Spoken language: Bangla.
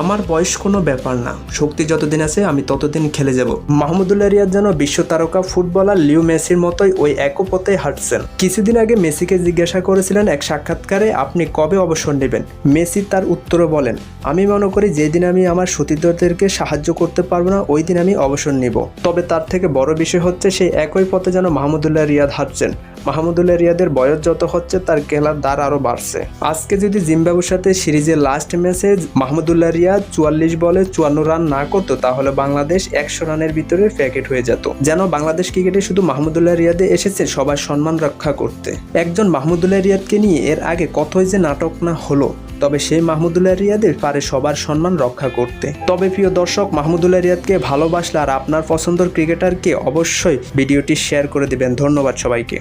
আমার বয়স কোনো ব্যাপার না। শক্তি যতদিন আছে, আমি ততদিন খেলে যাব। মাহমুদুল্লাহ রিয়াদ যেন বিশ্ব তারকা ফুটবলার লিও মেসির মতোই ওই একই পথে হাঁটছেন। কিছুদিন আগে মেসিকে জিজ্ঞাসা করেছিলেন এক সাক্ষাৎকারে, আপনি কবে অবসর নেবেন? মেসি তার উত্তরে বলেন, আমি মনে করি যেদিন আমি আমার সতীর্থদেরকে সাহায্য করতে পারব না, ওই দিন আমি অবসর নিব। তবে তার থেকে বড় বিষয় হচ্ছে, সেই একই পথে যেন মাহমুদুল্লাহ রিয়াদ হাঁটছেন। মাহমুদুল্লাহ রিয়াদের বয়স যত হচ্ছে, তার খেলার দ্বার আরও বাড়ছে। আজকে যদি জিম্বাবুর সাথে সিরিজের লাস্ট ম্যাচে মাহমুদুল্লাহ রিয়াদ চুয়াল্লিশ বলে চুয়ান্ন রান না করতো, তাহলে বাংলাদেশ একশো রানের ভিতরে প্যাকেট হয়ে যেত। যেন বাংলাদেশ ক্রিকেটে শুধু মাহমুদুল্লাহ রিয়াদে এসেছে সবার সম্মান রক্ষা করতে। একজন মাহমুদুল্লাহ রিয়াদকে নিয়ে এর আগে কতই যে নাটক না হলো, তবে সেই মাহমুদুল্লাহ রিয়াদের পারে সবার সম্মান রক্ষা করতে। তবে প্রিয় দর্শক, মাহমুদুল্লাহ রিয়াদকে ভালোবাসলে আর আপনার পছন্দের ক্রিকেটারকে অবশ্যই ভিডিওটি শেয়ার করে দিবেন। ধন্যবাদ সবাইকে।